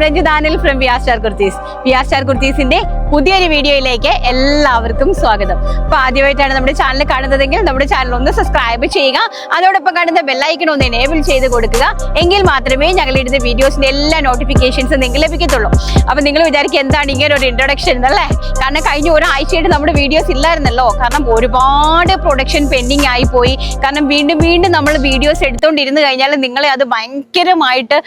Welcome രഞ്ജിതാനിൽ from V R star Kurtis V R കുർത്തീസിന്റെ പുതിയൊരു വീഡിയോയിലേക്ക് എല്ലാവർക്കും സ്വാഗതം. അപ്പൊ ആദ്യമായിട്ടാണ് നമ്മുടെ ചാനൽ കാണുന്നതെങ്കിൽ നമ്മുടെ ചാനൽ ഒന്ന് സബ്സ്ക്രൈബ് ചെയ്യുക. അതോടൊപ്പം കാണുന്ന ബെല്ലൈക്കൺ ഒന്ന് എനേബിൾ ചെയ്ത് കൊടുക്കുക. എങ്കിൽ മാത്രമേ ഞങ്ങൾ ഇടുന്ന വീഡിയോസിന്റെ എല്ലാ നോട്ടിഫിക്കേഷൻസും നിങ്ങൾക്ക് ലഭിക്കത്തുള്ളൂ. അപ്പൊ നിങ്ങൾ വിചാരിക്കും എന്താണ് ഇങ്ങനെ ഒരു ഇൻട്രൊഡക്ഷൻ അല്ലേ? കാരണം കഴിഞ്ഞ ഒരാഴ്ചയായിട്ട് നമ്മുടെ വീഡിയോസ് ഇല്ലായിരുന്നല്ലോ. കാരണം ഒരുപാട് പ്രൊഡക്ഷൻ പെൻഡിങ് ആയി പോയി. കാരണം വീണ്ടും വീണ്ടും നമ്മൾ വീഡിയോസ് എടുത്തുകൊണ്ടിരുന്നു കഴിഞ്ഞാൽ നിങ്ങളെ അത് ഭയങ്കരമായിട്ട്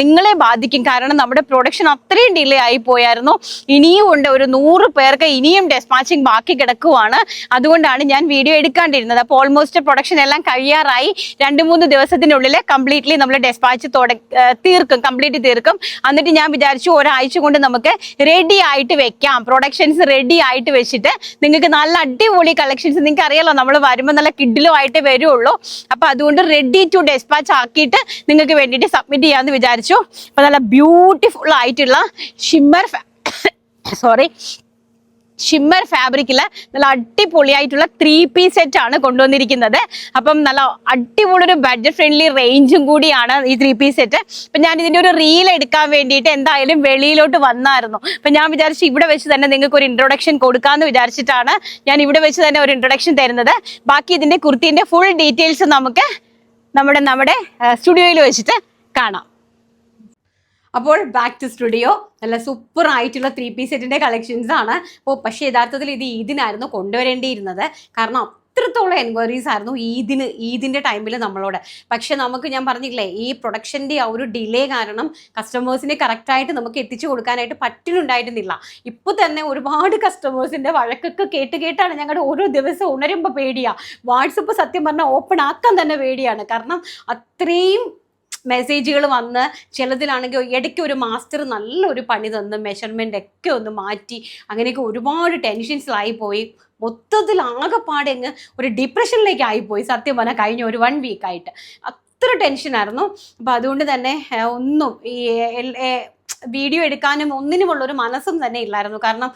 നിങ്ങളെ ബാധിക്കും. കാരണം നമ്മുടെ പ്രൊഡക്ഷൻ അത്രയും ഡിലേ ആയി പോയായിരുന്നു. ഇനിയും ഉണ്ട് ഒരു നൂറ് പേർക്ക് ഇനിയും ഡെസ്പാച്ചിങ് ബാക്കി കിടക്കുവാണ്. അതുകൊണ്ടാണ് ഞാൻ വീഡിയോ എടുക്കാണ്ടിരുന്നത്. അപ്പോൾ ഓൾമോസ്റ്റ് പ്രൊഡക്ഷൻ എല്ലാം കഴിയാറായി. രണ്ട് മൂന്ന് ദിവസത്തിനുള്ളിൽ കംപ്ലീറ്റ്ലി നമ്മൾ ഡെസ്പാച്ച് തീർക്കും. കംപ്ലീറ്റ് തീർക്കും. എന്നിട്ട് ഞാൻ വിചാരിച്ചു ഒരാഴ്ച കൊണ്ട് നമുക്ക് റെഡി ആയിട്ട് വെക്കാം. പ്രൊഡക്ഷൻസ് റെഡി ആയിട്ട് വെച്ചിട്ട് നിങ്ങൾക്ക് നല്ല അടിപൊളി കളക്ഷൻസ് നിങ്ങൾക്ക് അറിയാലോ നമ്മൾ വരുമ്പോൾ നല്ല കിഡിലും ആയിട്ട് വരുള്ളൂ. അപ്പോൾ അതുകൊണ്ട് റെഡി ടു ഡെസ്പാച്ച് ആക്കിയിട്ട് നിങ്ങൾക്ക് വേണ്ടിയിട്ട് സബ്മിറ്റ് ചെയ്യാമെന്ന് വിചാരിച്ചു. അപ്പോൾ നല്ല ബ്യൂട്ടിഫുൾ ആയിട്ടുള്ള ഷിമ്മർ സോറി ഷിമ്മർ ഫാബ്രിക്കിൽ നല്ല അടിപൊളിയായിട്ടുള്ള ത്രീ പീസ് സെറ്റ് ആണ് കൊണ്ടുവന്നിരിക്കുന്നത്. അപ്പം നല്ല അടിപൊളി ഒരു ബഡ്ജറ്റ് ഫ്രണ്ട്ലി റേഞ്ചും കൂടിയാണ് ഈ ത്രീ പീസ് സെറ്റ് അപ്പം ഞാൻ ഇതിന്റെ ഒരു റീൽ എടുക്കാൻ വേണ്ടിയിട്ട് എന്തായാലും വെളിയിലോട്ട് വന്നായിരുന്നു. അപ്പം ഞാൻ വിചാരിച്ചു ഇവിടെ വെച്ച് തന്നെ നിങ്ങൾക്ക് ഒരു ഇൻട്രൊഡക്ഷൻ കൊടുക്കാമെന്ന് വിചാരിച്ചിട്ടാണ് ഞാൻ ഇവിടെ വെച്ച് തന്നെ ഒരു ഇൻട്രൊഡക്ഷൻ തരുന്നത്. ബാക്കി ഇതിന്റെ കുർത്തിന്റെ ഫുൾ ഡീറ്റെയിൽസ് നമുക്ക് നമ്മുടെ നമ്മുടെ സ്റ്റുഡിയോയിൽ വെച്ചിട്ട് കാണാം. അപ്പോൾ ബാക്ക് ടു സ്റ്റുഡിയോ നല്ല സൂപ്പർ ആയിട്ടുള്ള ത്രീ പീസ് സെറ്റിന്റെ കളക്ഷൻസ് ആണ്. അപ്പോൾ പക്ഷേ യഥാർത്ഥത്തിൽ ഇത് ഈദിനായിരുന്നു കൊണ്ടുവരേണ്ടിയിരുന്നത്. കാരണം അത്രത്തോളം എൻക്വയറീസ് ആയിരുന്നു ഈദിന് ഈദിന്റെ ടൈമിൽ നമ്മളോട്. പക്ഷെ നമുക്ക് ഞാൻ പറഞ്ഞില്ലേ ഈ പ്രൊഡക്ഷന്റെ ആ ഒരു ഡിലേ കാരണം കസ്റ്റമേഴ്സിനെ കറക്റ്റായിട്ട് നമുക്ക് എത്തിച്ചു കൊടുക്കാനായിട്ട് പറ്റുന്നുണ്ടായിരുന്നില്ല ഇപ്പോൾ തന്നെ ഒരുപാട് കസ്റ്റമേഴ്സിന്റെ വഴക്കൊക്കെ കേട്ട് കേട്ടാണ് ഞങ്ങളുടെ ഓരോ ദിവസം ഉണരുമ്പോൾ പേടിയാണ് വാട്സപ്പ് സത്യം പറഞ്ഞാൽ ഓപ്പൺ ആക്കാൻ തന്നെ പേടിയാണ്. കാരണം അത്രയും മെസ്സേജുകൾ വന്ന് ചിലതിലാണെങ്കിൽ ഇടയ്ക്ക് ഒരു മാസ്റ്റർ നല്ലൊരു പണി തന്ന് മെഷർമെന്റ് ഒക്കെ ഒന്ന് മാറ്റി അങ്ങനെയൊക്കെ ഒരുപാട് ടെൻഷൻസിലായി പോയി. മൊത്തത്തിൽ ആകെപ്പാടെ അങ്ങ് ഒരു ഡിപ്രഷനിലേക്ക് ആയിപ്പോയി സത്യം പറഞ്ഞാൽ കഴിഞ്ഞ ഒരു വൺ വീക്കായിട്ട് അത്ര ടെൻഷനായിരുന്നു അപ്പം അതുകൊണ്ട് തന്നെ ഒന്നും ഈ വീഡിയോ എടുക്കാനും ഒന്നിനുമുള്ള ഒരു മനസ്സും തന്നെ ഇല്ലായിരുന്നു. കാരണം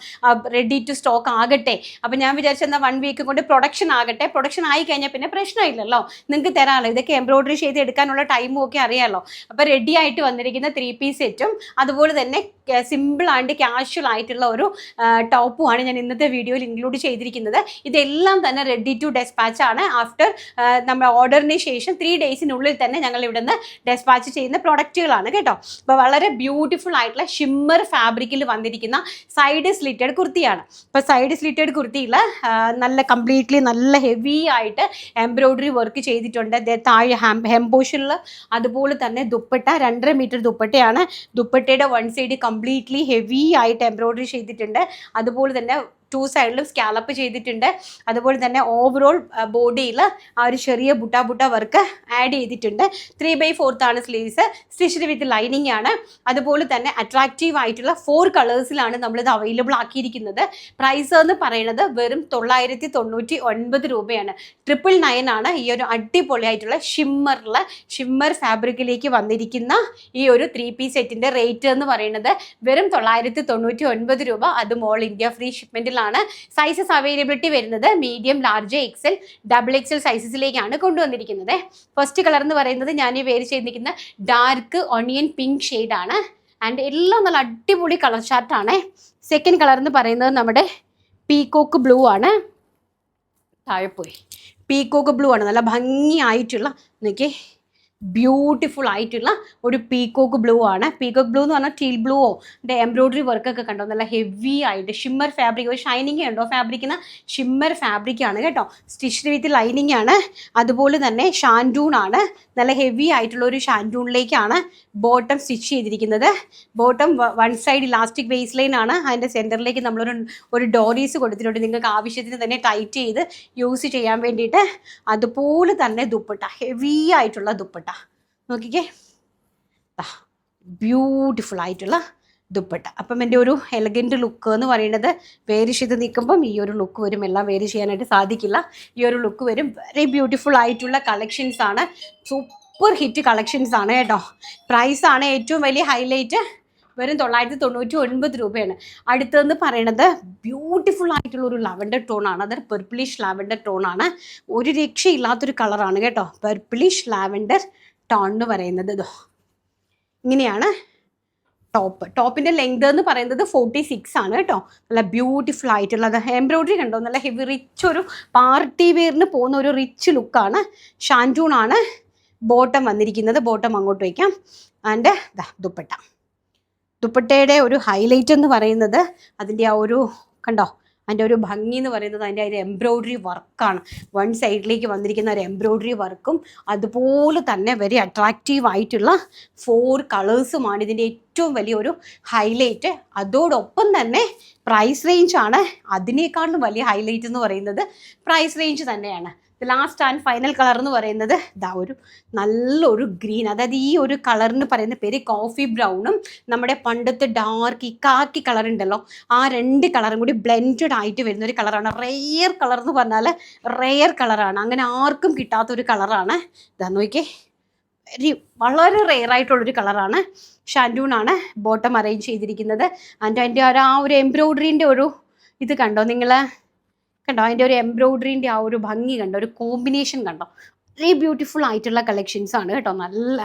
റെഡി ടു സ്റ്റോക്ക് ആകട്ടെ. അപ്പം ഞാൻ വിചാരിച്ചെന്നാൽ വൺ വീക്ക് കൊണ്ട് പ്രൊഡക്ഷൻ ആകട്ടെ. പ്രൊഡക്ഷൻ ആയി കഴിഞ്ഞാൽ പിന്നെ പ്രശ്നമില്ലല്ലോ. നിങ്ങൾക്ക് തരാമല്ലോ ഇതൊക്കെ എംബ്രോയിഡറി ചെയ്ത് എടുക്കാനുള്ള ടൈമും ഒക്കെ അറിയാമല്ലോ അപ്പോൾ റെഡി ആയിട്ട് വന്നിരിക്കുന്ന ത്രീ പീസ് സെറ്റും അതുപോലെ തന്നെ സിമ്പിൾ ആൻഡ് കാഷ്വൽ ആയിട്ടുള്ള ഒരു ടോപ്പുമാണ് ഞാൻ ഇന്നത്തെ വീഡിയോയിൽ ഇൻക്ലൂഡ് ചെയ്തിരിക്കുന്നത്. ഇതെല്ലാം തന്നെ റെഡി ടു ഡെസ്പാച്ച് ആണ്. ആഫ്റ്റർ നമ്മുടെ ഓർഡറിന് ശേഷം ത്രീ ഡേയ്സിനുള്ളിൽ തന്നെ ഞങ്ങൾ ഇവിടെ നിന്ന് ഡെസ്പാച്ച് ചെയ്യുന്ന പ്രൊഡക്റ്റുകളാണ് കേട്ടോ. അപ്പോൾ വളരെ ബ്യൂട്ടിഫുൾ ആയിട്ടുള്ള ഷിമ്മർ ഫാബ്രിക്കിൽ വന്നിരിക്കുന്ന സൈഡ് സ്ലിറ്റഡ് കുർത്തിയാണ്. ഇപ്പോൾ സൈഡ് സ്ലിറ്റഡ് കുർത്തിയിൽ നല്ല കംപ്ലീറ്റ്ലി നല്ല ഹെവി ആയിട്ട് എംബ്രോയിഡറി വർക്ക് ചെയ്തിട്ടുണ്ട്. താഴെ ഹെം ഹെംപോഷനിൽ അതുപോലെ തന്നെ ദുപ്പട്ട രണ്ടര മീറ്റർ ദുപ്പട്ടയാണ്. ദുപ്പട്ടയുടെ വൺ സൈഡ് കംപ്ലീറ്റ്ലി ഹെവി ആയിട്ട് എംബ്രോയിഡറി ചെയ്തിട്ടുണ്ട്. അതുപോലെ തന്നെ ടു സൈഡിലും സ്കാലപ്പ് ചെയ്തിട്ടുണ്ട്. അതുപോലെ തന്നെ ഓവറോൾ ബോഡിയിൽ ആ ഒരു ചെറിയ ബുട്ട ബുട്ട വർക്ക് ആഡ് ചെയ്തിട്ടുണ്ട്. ത്രീ ബൈ ഫോർത്ത് ആണ് സ്ലീവ്സ് സ്റ്റിച്ച് വിത്ത് ലൈനിങ് ആണ്. അതുപോലെ തന്നെ അട്രാക്റ്റീവ് ആയിട്ടുള്ള ഫോർ കളേഴ്സിലാണ് നമ്മളിത് അവൈലബിൾ ആക്കിയിരിക്കുന്നത്. പ്രൈസ് എന്ന് പറയുന്നത് വെറും തൊള്ളായിരത്തി തൊണ്ണൂറ്റി ഒൻപത് രൂപയാണ്. ട്രിപ്പിൾ നയൻ ആണ് ഈ ഒരു അടിപൊളിയായിട്ടുള്ള ഷിമ്മറിൽ ഷിമ്മർ ഫാബ്രിക്കിലേക്ക് വന്നിരിക്കുന്ന ഈ ഒരു ത്രീ പീസ് സെറ്റിന്റെ റേറ്റ് എന്ന് പറയുന്നത് വെറും തൊള്ളായിരത്തി തൊണ്ണൂറ്റി ഒൻപത് രൂപ അതും ഓൾ ഇന്ത്യ ഫ്രീ ഷിപ്മെന്റിലാണ് സൈസസ് അവൈലബിലിറ്റി വരുന്നത്. Medium large XL double XL സൈസസിലേക്കാണ് കൊണ്ടുവന്നിരിക്കുന്നത്. ഫസ്റ്റ് കളർ എന്ന് പറയുന്നത് ഞാൻ ഈ വേര് ചെയ്തിരിക്കുന്ന ഡാർക്ക് ഒണിയൻ പിങ്ക് ആണ്. ആൻഡ് എല്ലാം നല്ല അടിപൊളി കളർ ചാർട്ടാണ് സെക്കൻഡ് കളർ എന്ന് പറയുന്നത് നമ്മുടെ പീകോക്ക് ബ്ലൂ ആണ്. താഴെ പോയി. പീകോക്ക് ബ്ലൂ ആണ്. നല്ല ഭംഗിയായിട്ടുള്ള നോക്കി ബ്യൂട്ടിഫുൾ ആയിട്ടുള്ള ഒരു പീകോക്ക് ബ്ലൂ ആണ്. പീകോക്ക് ബ്ലൂ എന്ന് പറഞ്ഞാൽ ടീൽ ബ്ലൂവോ എന്റെ എംബ്രോയിഡറി വർക്കൊക്കെ കണ്ടോ? നല്ല ഹെവി ആയിട്ട് ഷിമ്മർ ഫാബ്രിക് ഒരു ഷൈനിങ് ഉണ്ടോ? ഫാബ്രിക്കിന് ഷിമ്മർ ഫാബ്രിക് ആണ് കേട്ടോ. സ്റ്റിച്ച് വിത്ത് ലൈനിങ് ആണ്. അതുപോലെ തന്നെ ഷാൻഡൂൺ ആണ്. നല്ല ഹെവി ആയിട്ടുള്ള ഒരു ഷാൻഡൂണിലേക്കാണ് ബോട്ടം സ്റ്റിച്ച് ചെയ്തിരിക്കുന്നത്. Bottom one side elastic base line ആണ്. അതിന്റെ സെന്ററിലേക്ക് നമ്മളൊരു ഒരു ഡോറീസ് കൊടുത്തിട്ടുണ്ട്. നിങ്ങൾക്ക് ആവശ്യത്തിന് തന്നെ ടൈറ്റ് ചെയ്ത് യൂസ് ചെയ്യാൻ വേണ്ടിയിട്ട്. അതുപോലെ തന്നെ ദുപ്പട്ട ഹെവി ആയിട്ടുള്ള ദുപ്പട്ട. നോക്കിക്കേ. ബ്യൂട്ടിഫുൾ ആയിട്ടുള്ള ദുപ്പട്ട. അപ്പം എന്റെ ഒരു എലഗന്റ് ലുക്ക് എന്ന് പറയുന്നത് വേരിഷ് ചെയ്ത് നിൽക്കുമ്പം ഈ ഒരു ലുക്ക് വരും. എല്ലാം വേരി ചെയ്യാനായിട്ട് സാധിക്കില്ല. ഈ ഒരു ലുക്ക് വരും. വെരി ബ്യൂട്ടിഫുൾ ആയിട്ടുള്ള കളക്ഷൻസ് ആണ്. സൂപ്പർ ഹിറ്റ് കളക്ഷൻസ് ആണ് കേട്ടോ. പ്രൈസ് ആണ് ഏറ്റവും വലിയ ഹൈലൈറ്റ് വെറും തൊള്ളായിരത്തി തൊണ്ണൂറ്റി ഒൻപത് രൂപയാണ്. അടുത്തതെന്ന് പറയണത് ബ്യൂട്ടിഫുൾ ആയിട്ടുള്ള ഒരു ലാവൻഡർ ടോണാണ് അതൊരു പെർപ്പിളിഷ് ലാവൻഡർ ആണ്. ഒരു രക്ഷയില്ലാത്തൊരു കളറാണ് കേട്ടോ. പെർപ്പിളിഷ് ലാവൻഡർ ടോൺ എന്ന് പറയുന്നത് ഇതോ ഇങ്ങനെയാണ് ടോപ്പ്. ടോപ്പിന്റെ ലെങ്ത് എന്ന് പറയുന്നത് ഫോർട്ടി സിക്സ് ആണ് കേട്ടോ. നല്ല ബ്യൂട്ടിഫുൾ ആയിട്ടുള്ളത് എംബ്രോയിഡറി കണ്ടോ? നല്ല ഹെവി റിച്ച് ഒരു പാർട്ടി വെയറിന് പോകുന്ന ഒരു റിച്ച് ലുക്കാണ് ഷാന്റൂൺ ആണ് ബോട്ടം വന്നിരിക്കുന്നത്. ബോട്ടം അങ്ങോട്ട് വയ്ക്കാം. ആൻഡ് ദുപ്പട്ട. ദുപ്പട്ടയുടെ ഒരു ഹൈലൈറ്റ് എന്ന് പറയുന്നത് അതിന്റെ ആ ഒരു കണ്ടോ? അതിന്റെ ഒരു ഭംഗി എന്ന് പറയുന്നത് അതിന്റെ ഒരു എംബ്രോയ്ഡറി വർക്കാണ് വൺ സൈഡിലേക്ക് വന്നിരിക്കുന്ന ഒരു എംബ്രോയ്ഡറി വർക്കും അതുപോലെ തന്നെ വെരി അട്രാക്റ്റീവ് ആയിട്ടുള്ള ഫോർ കളേഴ്സുമാണ് ഇതിന്റെ ഏറ്റവും വലിയൊരു ഹൈലൈറ്റ് അതോടൊപ്പം തന്നെ പ്രൈസ് റേഞ്ചാണ് അതിനേക്കാളും വലിയ ഹൈലൈറ്റ് എന്ന് പറയുന്നത് പ്രൈസ് റേഞ്ച് തന്നെയാണ്. ലാസ്റ്റ് ആൻഡ് ഫൈനൽ കളർ എന്ന് പറയുന്നത് ഇതാ ഒരു നല്ലൊരു ഗ്രീൻ അതായത് ഈ ഒരു കളറിന് പറയുന്ന പേര് കോഫി ബ്രൗണും നമ്മുടെ പണ്ടത്തെ ഡാർക്ക് ഈ കാക്കി കളർ ഉണ്ടല്ലോ ആ രണ്ട് കളറും കൂടി ബ്ലെൻഡഡ് ആയിട്ട് വരുന്ന ഒരു കളറാണ് റെയർ കളർ എന്ന് പറഞ്ഞാൽ റെയർ കളറാണ് അങ്ങനെ ആർക്കും കിട്ടാത്ത ഒരു കളറാണ് ഇതാ നോക്കിയേ. വെരി വളരെ റെയർ ആയിട്ടുള്ളൊരു കളറാണ് ഷാൻഡൂണാണ് ബോട്ടം അറേഞ്ച് ചെയ്തിരിക്കുന്നത്. ആൻഡ് അതിന്റെ ആ ഒരു എംബ്രോയ്ഡറിന്റെ ഒരു ഇത് കണ്ടോ നിങ്ങൾ? കണ്ടോ? അതിന്റെ ഒരു എംബ്രോയ്ഡറിന്റെ ആ ഒരു ഭംഗി കണ്ടോ? ഒരു കോമ്പിനേഷൻ കണ്ടോ? വളരെ ബ്യൂട്ടിഫുൾ ആയിട്ടുള്ള കളക്ഷൻസ് ആണ് കേട്ടോ. നല്ല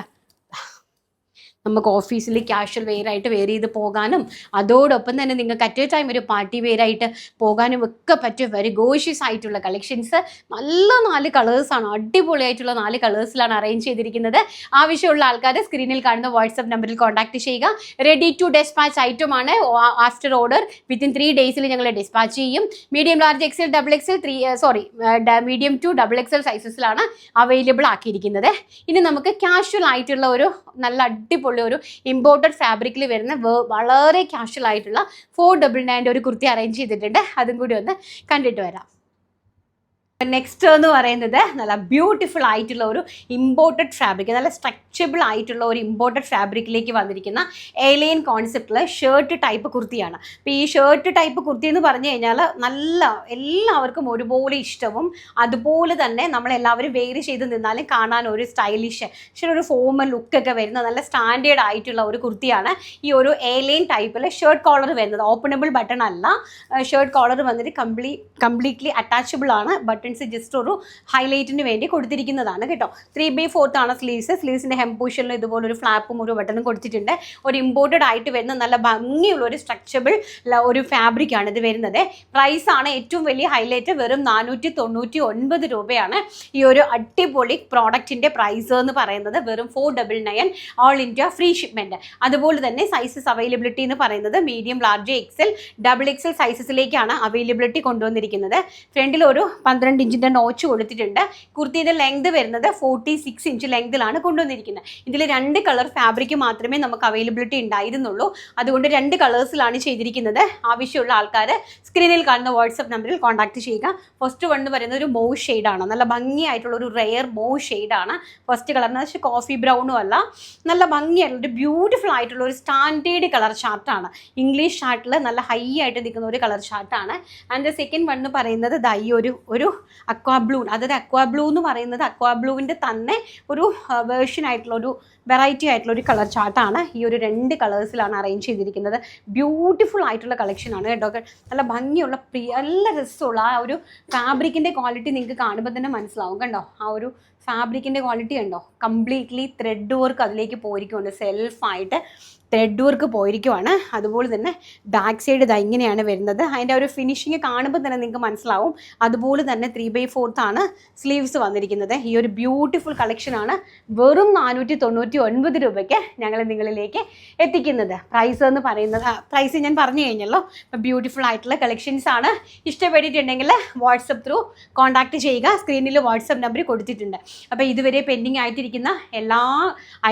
നമുക്ക് ഓഫീസിൽ ക്യാഷ്വൽ വെയർ ആയിട്ട് വെയർ ചെയ്ത് പോകാനും അതോടൊപ്പം തന്നെ നിങ്ങൾക്ക് അറ്റ് എ ടൈം ഒരു പാർട്ടി വെയർ ആയിട്ട് പോകാനും ഒക്കെ പറ്റിയ വെരി ഗോഷ്യസ് ആയിട്ടുള്ള കളക്ഷൻസ് നല്ല നാല് കളേഴ്സാണ് അടിപൊളിയായിട്ടുള്ള നാല് കളേഴ്സിലാണ് അറേഞ്ച് ചെയ്തിരിക്കുന്നത്. ആവശ്യമുള്ള ആൾക്കാർ സ്ക്രീനിൽ കാണുന്ന വാട്സപ്പ് നമ്പറിൽ കോൺടാക്ട് ചെയ്യുക. റെഡി ടു ഡെസ്പാച്ച് ഐറ്റമാണ് ആഫ്റ്റർ ഓർഡർ വിത്തിൻ ത്രീ ഡേയ്സിൽ ഞങ്ങൾ ഡിസ്പാച്ച് ചെയ്യും. Medium large XL double XL three sorry medium to double XL സൈസസിലാണ് available ആക്കിയിരിക്കുന്നത്. ഇനി നമുക്ക് കാഷ്വൽ ആയിട്ടുള്ള ഒരു നല്ല അടിപൊളി ഒരു ഇമ്പോർട്ടഡ് ഫാബ്രിക്കിൽ വരുന്ന വളരെ കാഷ്വൽ ആയിട്ടുള്ള ഫോർ ഡബിൾ നയന്റെ ഒരു കുർത്തി അറേഞ്ച് ചെയ്തിട്ടുണ്ട്. അതും കൂടി ഒന്ന് കണ്ടിട്ട് വരാം. നെക്സ്റ്റ് എന്ന് പറയുന്നത് നല്ല ബ്യൂട്ടിഫുൾ ആയിട്ടുള്ള ഒരു ഇമ്പോർട്ടഡ് ഫാബ്രിക് നല്ല സ്ട്രക്ചബിൾ ആയിട്ടുള്ള ഒരു ഇമ്പോർട്ടഡ് ഫാബ്രിക്കിലേക്ക് വന്നിരിക്കുന്ന ഏലിയൻ കോൺസെപ്റ്റിൽ ഷർട്ട് ടൈപ്പ് കുർത്തിയാണ്. അപ്പോൾ ഈ ഷർട്ട് ടൈപ്പ് കുർത്തി എന്ന് പറഞ്ഞു കഴിഞ്ഞാൽ നല്ല എല്ലാവർക്കും ഒരുപോലെ ഇഷ്ടവും അതുപോലെ തന്നെ നമ്മളെല്ലാവരും വെയർ ചെയ്ത് നിന്നാലും കാണാൻ ഒരു സ്റ്റൈലിഷ് പക്ഷേ ഒരു ഫോമൽ ലുക്കൊക്കെ വരുന്ന നല്ല സ്റ്റാൻഡേർഡ് ആയിട്ടുള്ള ഒരു കുർത്തിയാണ് ഈ ഒരു ഏലിയൻ ടൈപ്പിൽ ഷർട്ട് കോളർ വരുന്നത്. ഓപ്പണബിൾ ബട്ടൺ അല്ല ഷർട്ട് കോളർ വന്നിട്ട് കംപ്ലീ കംപ്ലീറ്റ്ലി അറ്റാച്ചബിൾ ആണ് ബട്ടൺസ് ജസ്റ്റ് ഒരു ഹൈലൈറ്റിന് വേണ്ടി കൊടുത്തിരിക്കുന്നതാണ് കേട്ടോ. ത്രീ ബൈ ഫോർത്ത് ആണ് സ്ലീവ്സ് സ്ലീവ്സിന്റെ ഹെം പൂഷനിൽ ഇതുപോലെ ഒരു ഫ്ലാപ്പും ഒരു ബട്ടണും കൊടുത്തിട്ടുണ്ട്. ഒരു ഇമ്പോർട്ടഡ് ആയിട്ട് വരുന്ന നല്ല ഭംഗിയുള്ള ഒരു സ്ട്രക്ചബിൾ ഒരു ഫാബ്രിക് ആണ് ഇത് വരുന്നത്. പ്രൈസ് ആണ് ഏറ്റവും വലിയ ഹൈലൈറ്റ് വെറും നാനൂറ്റി തൊണ്ണൂറ്റി ഒൻപത് രൂപയാണ് ഈ ഒരു അടിപൊളി പ്രോഡക്റ്റിന്റെ പ്രൈസ് എന്ന് പറയുന്നത്. വെറും four double nine all India free shipment അതുപോലെ തന്നെ സൈസസ് അവൈലബിലിറ്റി എന്ന് പറയുന്നത് medium large XL double XL സൈസസിലേക്കാണ് availability കൊണ്ടുവന്നിരിക്കുന്നത്. ഫ്രണ്ടിൽ ഒരു പന്ത്രണ്ട് ഇഞ്ചിന്റെ നോച്ച് കൊടുത്തിട്ടുണ്ട്. കുർത്തിയുടെ ലെങ്ത് വരുന്നത് ഫോർട്ടി സിക്സ് ഇഞ്ച് ലെങ്തിലാണ് കൊണ്ടുവന്നിരിക്കുന്നത്. ഇതിൽ രണ്ട് കളർ ഫാബ്രിക് മാത്രമേ നമുക്ക് അവൈലബിലിറ്റി ഉണ്ടായിരുന്നുള്ളൂ. അതുകൊണ്ട് രണ്ട് കളേഴ്സിലാണ് ചെയ്തിരിക്കുന്നത്. ആവശ്യമുള്ള ആൾക്കാർ സ്ക്രീനിൽ കാണുന്ന വാട്സപ്പ് നമ്പറിൽ കോൺടാക്ട് ചെയ്യുക. ഫസ്റ്റ് വൺ എന്ന് പറയുന്നത് ഒരു മോ ഷെയ്ഡാണ് നല്ല ഭംഗിയായിട്ടുള്ള ഒരു റെയർ മോ ഷെയ്ഡാണ് ഫസ്റ്റ് കളർ എന്ന് വെച്ചാൽ കോഫി ബ്രൗണും അല്ല. നല്ല ഭംഗിയായിട്ടുള്ള ഒരു ബ്യൂട്ടിഫുൾ ആയിട്ടുള്ള ഒരു സ്റ്റാൻഡേർഡ് കളർ ഷാർട്ടാണ് ഇംഗ്ലീഷ് ഷാർട്ടിൽ നല്ല ഹൈ ആയിട്ട് നിൽക്കുന്ന ഒരു കളർ ഷാർട്ടാണ് ആൻഡ് സെക്കൻഡ് വൺ എന്ന് പറയുന്നത് ദൈ ഒരു ഒരു അക്വാ ബ്ലൂ അതായത് അക്വാ ബ്ലൂ എന്ന് പറയുന്നത് അക്വാ ബ്ലൂവിന്റെ തന്നെ ഒരു വേർഷൻ ആയിട്ടുള്ള ഒരു വെറൈറ്റി ആയിട്ടുള്ള ഒരു കളർ ചാർട്ടാണ് ഈ ഒരു രണ്ട് കളേഴ്സിലാണ് അറേഞ്ച് ചെയ്തിരിക്കുന്നത്. ബ്യൂട്ടിഫുൾ ആയിട്ടുള്ള കളക്ഷനാണ് കേട്ടോ. നല്ല ഭംഗിയുള്ള പ്രിയ നല്ല രസമുള്ള ആ ഒരു ഫാബ്രിക്കിന്റെ ക്വാളിറ്റി നിങ്ങൾക്ക് കാണുമ്പോൾ തന്നെ മനസ്സിലാവും കണ്ടോ ആ ഒരു ഫാബ്രിക്കിന്റെ ക്വാളിറ്റി ഉണ്ടോ കംപ്ലീറ്റ്ലി ത്രെഡ് വർക്ക് അതിലേക്ക് പോയിരിക്കുന്നുണ്ട് സെൽഫായിട്ട് ത്രെഡ് വർക്ക് പോയിരിക്കുവാണ്. അതുപോലെ തന്നെ ബാക്ക് സൈഡ് ഇതാ ഇങ്ങനെയാണ് വരുന്നത്. അതിന്റെ ഒരു ഫിനിഷിങ് കാണുമ്പോൾ തന്നെ നിങ്ങൾക്ക് മനസ്സിലാവും. അതുപോലെ തന്നെ ത്രീ ബൈ ഫോർത്ത് ആണ് സ്ലീവ്സ് വന്നിരിക്കുന്നത്. ഈ ഒരു ബ്യൂട്ടിഫുൾ കളക്ഷനാണ് വെറും നാനൂറ്റി തൊണ്ണൂറ്റി ഒൻപത് രൂപയ്ക്ക് ഞങ്ങൾ നിങ്ങളിലേക്ക് എത്തിക്കുന്നത്. പ്രൈസ് എന്ന് പറയുന്നത് പ്രൈസ് ഞാൻ പറഞ്ഞു കഴിഞ്ഞല്ലോ. അപ്പോൾ ബ്യൂട്ടിഫുൾ ആയിട്ടുള്ള കളക്ഷൻസ് ആണ്. ഇഷ്ടപ്പെട്ടിട്ടുണ്ടെങ്കിൽ വാട്സപ്പ് ത്രൂ കോൺടാക്ട് ചെയ്യുക. സ്ക്രീനിൽ വാട്സപ്പ് നമ്പർ കൊടുത്തിട്ടുണ്ട്. അപ്പോൾ ഇതുവരെ പെൻഡിങ് ആയിട്ടിരിക്കുന്ന എല്ലാ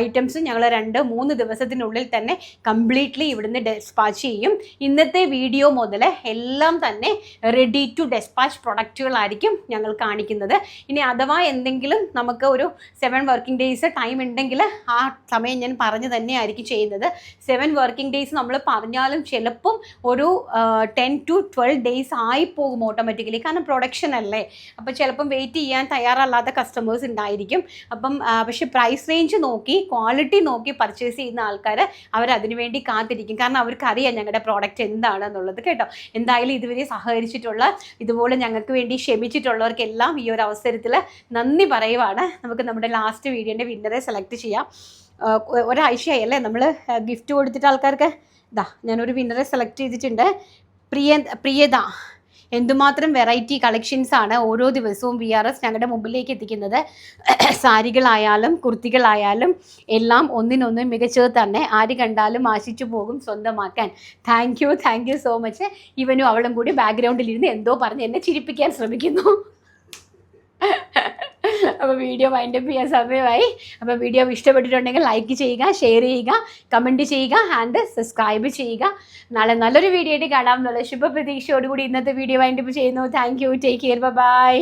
ഐറ്റംസും ഞങ്ങൾ രണ്ട് മൂന്ന് ദിവസത്തിനുള്ളിൽ തന്നെ കംപ്ലീറ്റ്ലി ഇവിടുന്ന് ഡെസ്പാച്ച് ചെയ്യും. ഇന്നത്തെ വീഡിയോ മുതൽ എല്ലാം തന്നെ റെഡി ടു ഡെസ്പാച്ച് പ്രൊഡക്റ്റുകളായിരിക്കും ഞങ്ങൾ കാണിക്കുന്നത്. ഇനി അഥവാ എന്തെങ്കിലും നമുക്ക് ഒരു സെവൻ വർക്കിംഗ് ഡേയ്സ് ടൈം ഉണ്ടെങ്കിൽ ആ സമയം ഞാൻ പറഞ്ഞു തന്നെ ആയിരിക്കും ചെയ്യുന്നത്. സെവൻ വർക്കിംഗ് ഡേയ്സ് നമ്മൾ പറഞ്ഞാലും ചിലപ്പം ഒരു ടെൻ ടു ട്വൽവ് ഡേയ്സ് ആയി പോകും ഓട്ടോമാറ്റിക്കലി കാരണം പ്രൊഡക്ഷൻ അല്ലേ? അപ്പോൾ ചിലപ്പം വെയിറ്റ് ചെയ്യാൻ തയ്യാറല്ലാത്ത കസ്റ്റമേഴ്സ് ഉണ്ടായിരിക്കും. അപ്പം പക്ഷേ പ്രൈസ് റേഞ്ച് നോക്കി ക്വാളിറ്റി നോക്കി പർച്ചേസ് ചെയ്യുന്ന ആൾക്കാർ അവർ അതിനു വേണ്ടി കാത്തിരിക്കും. കാരണം അവർക്ക് അറിയാം ഞങ്ങളുടെ പ്രോഡക്റ്റ് എന്താണെന്നുള്ളത് കേട്ടോ. എന്തായാലും ഇതുവരെ സഹകരിച്ചിട്ടുള്ള ഇതുപോലെ ഞങ്ങൾക്ക് വേണ്ടി ക്ഷമിച്ചിട്ടുള്ളവർക്കെല്ലാം ഈ ഒരു അവസരത്തിൽ നന്ദി പറയുവാണ്. നമുക്ക് നമ്മുടെ ലാസ്റ്റ് വീഡിയോന്റെ വിന്നറെ സെലക്ട് ചെയ്യാം. ഒരാഴ്ചയായി അല്ലേ നമ്മൾ ഗിഫ്റ്റ് കൊടുത്തിട്ട് ആൾക്കാർക്ക്? ഇതാ ഞാനൊരു വിന്നറെ സെലക്ട് ചെയ്തിട്ടുണ്ട്. പ്രിയ പ്രിയത. എന്തുമാത്രം വെറൈറ്റി കളക്ഷൻസ് ആണ് ഓരോ ദിവസവും വി ആർ എസ് ഞങ്ങളുടെ മുമ്പിലേക്ക് എത്തിക്കുന്നത്. സാരികളായാലും കുർത്തികളായാലും എല്ലാം ഒന്നിനൊന്നും മികച്ചത് തന്നെ. ആര് കണ്ടാലും ആശിച്ചു പോകും സ്വന്തമാക്കാൻ. Thank you thank you so much ഇവനും അവളും കൂടി ബാക്ക്ഗ്രൗണ്ടിൽ ഇരുന്ന് എന്തോ പറഞ്ഞ് എന്നെ ചിരിപ്പിക്കാൻ ശ്രമിക്കുന്നു. അപ്പോൾ വീഡിയോ വൈൻഡപ്പ് ചെയ്യാൻ സമയമായി. അപ്പോൾ വീഡിയോ ഇഷ്ടപ്പെട്ടിട്ടുണ്ടെങ്കിൽ ലൈക്ക് ചെയ്യുക ഷെയർ ചെയ്യുക കമന്റ് ചെയ്യുക ആൻഡ് സബ്സ്ക്രൈബ് ചെയ്യുക. നാളെ നല്ലൊരു വീഡിയോ ആയിട്ട് കാണാം എന്നുള്ള ശുഭപ്രതീക്ഷയോടുകൂടി ഇന്നത്തെ വീഡിയോ വൈൻഡപ്പ് ചെയ്യുന്നു. Thank you take care bye